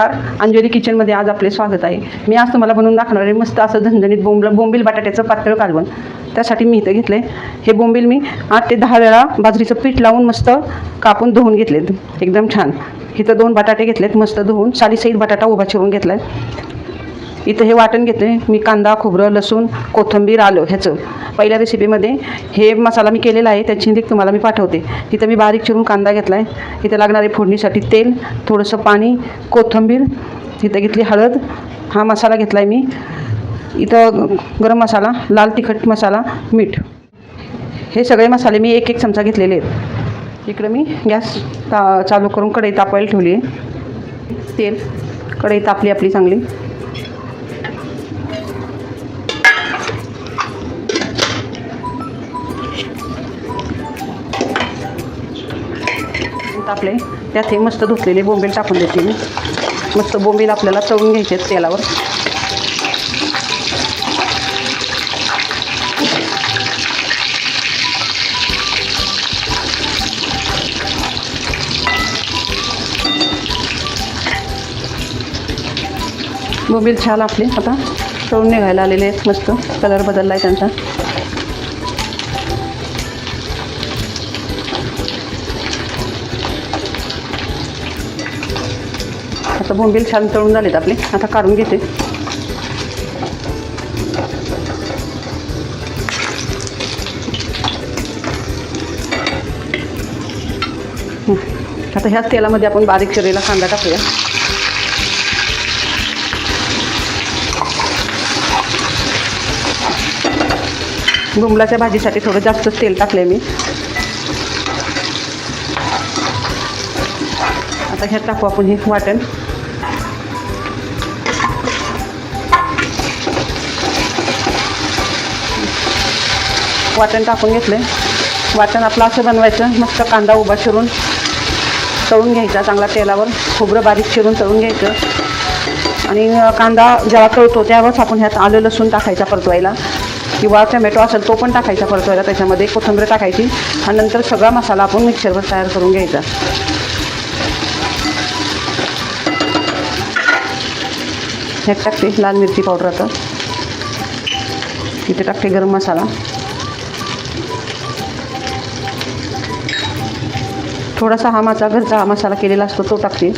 नमस्कार. अंजली किचनमध्ये आज आपले स्वागत आहे. मी आज तुम्हाला बनवून दाखवणार आहे मस्त असं झणझणीत बोंबल बोंबील बटाट्याचं पातळ कालवण. त्यासाठी मी इथं घेतलं आहे हे बोंबील मी आठ ते दहा वेळा बाजरीचं पीठ लावून मस्त कापून धुवून घेतलेत. एकदम छान. इथं दोन बटाटे घेतलेत मस्त धुवून. सालीसहित बटाटा उभा चिरून घेतला आहे इथं हे वाटण घेते मी कांदा खोबरं लसूण कोथिंबीर आलं ह्याचं. पहिल्या रेसिपीमध्ये हे मसाला मी केलेला आहे. त्याची लिंक तुम्हाला मी पाठवते. इथं मी बारीक चिरून कांदा घेतला आहे इथं लागणारे फोडणीसाठी तेल थोडंसं पाणी कोथिंबीर इथं घेतली हळद. हा मसाला घेतला आहे मी. इथं गरम मसाला लाल तिखट मसाला मीठ. हे सगळे मसाले मी एक एक चमचा घेतलेले आहेत. इकडं मी गॅस ता चालू करून कढई तापायला ठेवली आहे. तेल. कढई तापली आपली चांगली. आपले त्यात हे मस्त धुतलेले बोंबील टाकून देते मी. मस्त बोंबील आपल्याला तळून घ्यायचे आहेत तेलावर. बोंबील छान आपले. आता तळून निघायला आलेले आहेत मस्त. कलर बदलला आहे त्यांचा. आता बोंबील छान तळून झालेत आपले. आता काढून घेते. आता ह्याच तेलामध्ये आपण बारीक चिरलेला कांदा टाकूया. गुंबलाच्या भाजीसाठी थोडं जास्तच तेल टाकले मी. आता ह्यात टाकू आपण हे वाटण. वाटण टाकून घेतले वाटण आपलं असं बनवायचं मस्त कांदा उभा चिरून तळून घ्यायचा चांगला तेलावर खोबरं बारीक चिरून तळून घ्यायचं. आणि कांदा जेव्हा तळतो त्यावेळेस आपण ह्यात आलं लसूण टाकायचा परतवायला किंवा टोमॅटो असेल तो पण टाकायचा परतवायला त्याच्यामध्ये कोथिंबीर टाकायची आणि नंतर सगळा मसाला आपण मिक्सरवर तयार करून घ्यायचा. ह्यात टाकते लाल मिरची पावडर आता. इथे टाकते गरम मसाला. थोडासा हा माझा घरचा हा मसाला केलेला असतो तो टाकते.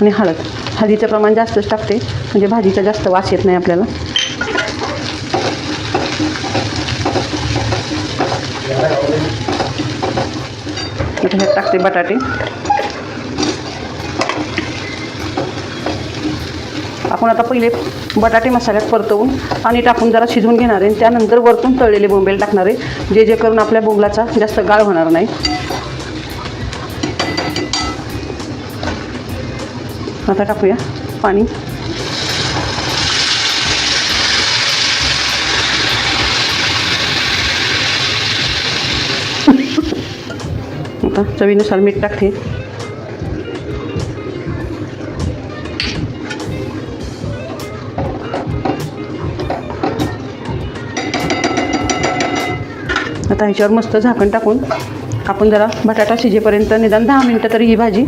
आणि हळद. हळदीचं प्रमाण जास्तच टाकते म्हणजे भाजीचा जास्त वास येत नाही आपल्याला. इथे टाकते बटाटे. आपण आता पहिले बटाटे मसाल्यात परतवून आणि टाकून जरा शिजवून घेणार आहे. त्यानंतर वरतून तळलेले बोंबेल टाकणार आहे जे जे करून आपल्या बोंबलाचा जास्त गाळ होणार नाही. आता टाकूया पाणी. आता चवीनुसार मीठ टाकते. आता ह्याच्यावर मस्त झाकण टाकून आपण जरा बटाटा शिजेपर्यंत निदान दहा मिनटं तरी ही भाजी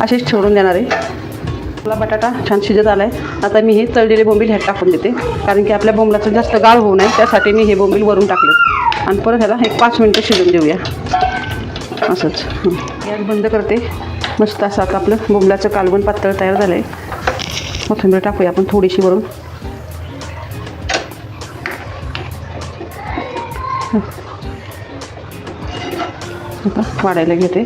अशीच ठेवून देणार आहे. आपला बटाटा छान शिजत आला आहे आता मी हे तळलेले बोंबील ह्यात टाकून देते. कारण की आपल्या बोंबलाचं जास्त गाळ होऊ नये. त्यासाठी मी हे बोंबील वरून टाकले. आणि परत ह्याला एक पाच मिनटं शिजून देऊया. असंच. गॅस बंद करते. मस्त असं आता आपलं बोंबलाचं कालवण पातळ तयार झालं आहे कोथिंबीर टाकूया आपण थोडीशी वरून. आता वाढायला घेते.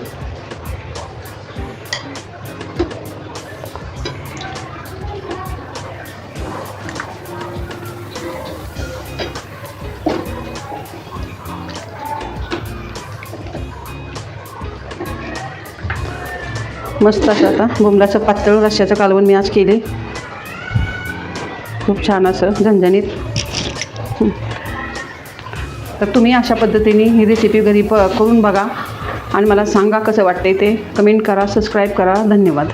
मस्त असं आता बोंबलाचं पातळ रश्याचं कालवण मी आज केले खूप छान असं झणझणीत. तर तुम्ही अशा पद्धतीने ही रेसिपी घरी प करून बघा. आणि मला सांगा कसं वाटते ते. कमेंट करा सबस्क्राईब करा. धन्यवाद.